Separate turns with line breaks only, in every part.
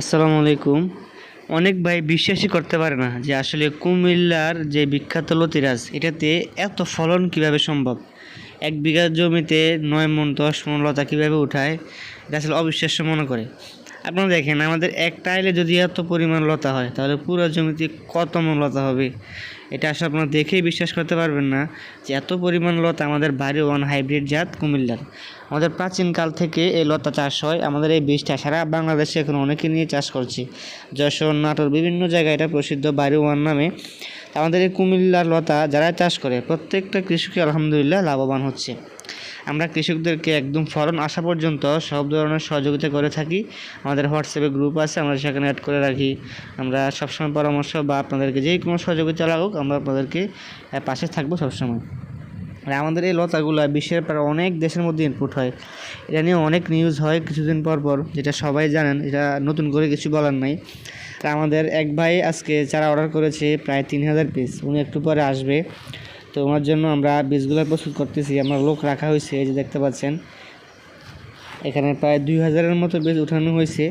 আসসালামু আলাইকুম। অনেক ভাই বিশ্বাসই করতে পারে না যে আসলে কুমিল্লার যে বিখ্যাত লতিরাজ, এটাতে এত ফলন কীভাবে সম্ভব? এক বিঘা জমিতে নয় মন দশ মন লতা কীভাবে উঠায়? এটা আসলে অবিশ্বাস্য মনে করে। আপনারা দেখেন, আমাদের এক টাইলে যদি এত পরিমাণ লতা হয়, তাহলে পুরো জমিতে কত মন লতা হবে? এটা আসলে আপনারা দেখেই বিশ্বাস করতে পারবেন না যে এত পরিমাণ লতা আমাদের বাড়ি ওয়ান হাইব্রিড জাত কুমিল্লার। আমাদের প্রাচীনকাল থেকে এই লতা চাষ হয়। আমাদের এই বীজটা সারা বাংলাদেশে এখন অনেকে নিয়ে চাষ করছে। যশোর, নাটোর, বিভিন্ন জায়গায় এটা প্রসিদ্ধ বাড়ি ওয়ান নামে। আমাদের এই কুমিল্লার লতা যারা চাষ করে, প্রত্যেকটা কৃষকই আলহামদুলিল্লাহ লাভবান হচ্ছে। আমরা কৃষকদেরকে একদম ফলন আসা পর্যন্ত সব ধরনের সহযোগিতা করে থাকি। আমাদের হোয়াটসঅ্যাপে গ্রুপ আছে, আমরা সেখানে অ্যাড করে রাখি। আমরা সবসময় পরামর্শ বা আপনাদেরকে যেই কোনো সহযোগিতা লাগুক, আমরা আপনাদেরকে পাশে থাকব সবসময়। আর আমাদের এই লতাগুলো বিশ্বের প্রায় অনেক দেশের মধ্যে ইনপুট হয়। এটা নিয়ে অনেক নিউজ হয় কিছুদিন পর পর, যেটা সবাই জানেন, এটা নতুন করে কিছু বলার নাই। তা আমাদের এক ভাই আজকে যারা অর্ডার করেছে, প্রায় তিন হাজার পিস উনি একটু পরে আসবে। তো ওনার জন্য আমরা বীজগুলো প্রস্তুত করতেছি। আমরা লোক রাখা হয়েছে, এই যে দেখতে পাচ্ছেন। এখানে প্রায় দুই হাজারের মতো বীজ উঠানো হয়েছে।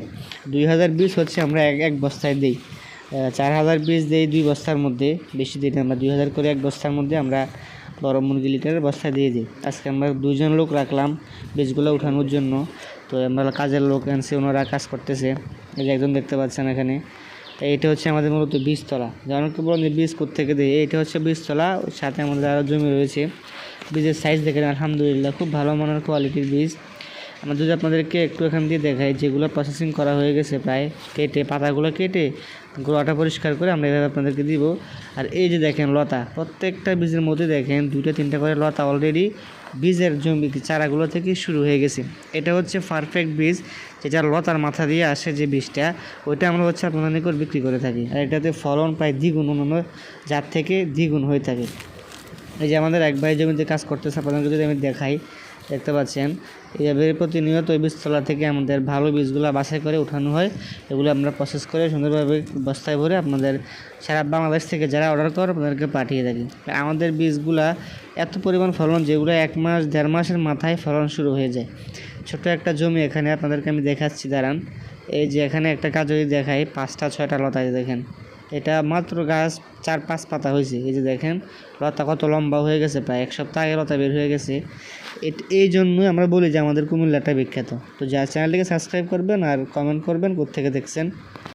দুই হাজার বীজ হচ্ছে আমরা এক এক বস্তায় দিই। চার হাজার বীজ দিই দুই বস্তার মধ্যে, বেশি দিন আমরা দুই হাজার করে এক বস্তার মধ্যে আমরা বড় মুরগি লিটারের বস্তা দিয়ে দিই। আজকে আমরা দুইজন লোক রাখলাম বীজগুলো উঠানোর জন্য। তো আমরা কাজের লোক আনছি ওনারা কাজ করতেছে। এই যে একজন দেখতে পাচ্ছেন এখানে। এইটা হচ্ছে আমাদের মূলত বীজতলা। অনেকে বলেন যে বীজ থেকে দিই এইটা হচ্ছে বীজতলা সাথে আমাদের আরও জমি রয়েছে। বীজের সাইজ দেখেন, আলহামদুলিল্লাহ, খুব ভালো মানের কোয়ালিটির বীজ। আমরা যদি আপনাদেরকে একটু এখান দিয়ে দেখাই, যেগুলো প্রসেসিং করা হয়ে গেছে প্রায়, কেটে, পাতাগুলো কেটে, গোড়াটা পরিষ্কার করে আমরা এভাবে আপনাদেরকে দিব। আর এই যে দেখেন লতা, প্রত্যেকটা বীজের মধ্যে দেখেন দুইটা, তিনটা করে লতা অলরেডি বীজের জমি চারাগুলো থেকে শুরু হয়ে গেছে। এটা হচ্ছে পারফেক্ট বীজ, যেটা লতার মাথা দিয়ে আসে যে বীজটা, ওইটা আমরা হচ্ছে আপনাদের নিকট বিক্রি করে থাকি। আর এটাতে ফলন প্রায় দ্বিগুণ অন্যান্য জাত থেকে দ্বিগুণ হয়ে থাকে। এই যে আমাদের এক ভাই জমিতে কাজ করতেছে, আপনাদেরকে যদি আমি দেখাই দেখতে পাচ্ছেন। এইভাবে প্রতিনিয়ত বীজতলা থেকে আমাদের ভালো বীজগুলো বাছাই করে উঠানো হয়। এগুলো আমরা প্রসেস করে সুন্দরভাবে বস্তায় ভরে আপনাদের সারা বাংলাদেশ থেকে যারা অর্ডার করে আপনাদেরকে পাঠিয়ে থাকি। আমাদের বীজগুলা এত পরিমাণ ফলন যেগুলো এক মাস, দেড় মাসের মাথায় ফলন শুরু হয়ে যায়। ছোট একটা জমি এখানে আপনাদেরকে আমি দেখাচ্ছি, দাঁড়ান। এই যে এখানে একটা কাজ যদি দেখাই, পাঁচটা, ছয়টা লতায় দেখেন। এটা মাত্র গাছ চার পাঁচ পাতা হয়েছে, এই যে দেখেন, লতা কত লম্বা হয়ে গেছে, প্রায় এক সপ্তাহ আগে লতা বের হয়ে গেছে। এই জন্যই আমরা বলি যে আমাদের কুমিল্লাটা বিখ্যাত। তো যা চ্যানেলটিকে সাবস্ক্রাইব করবেন আর কমেন্ট করবেন কোথেকে দেখছেন?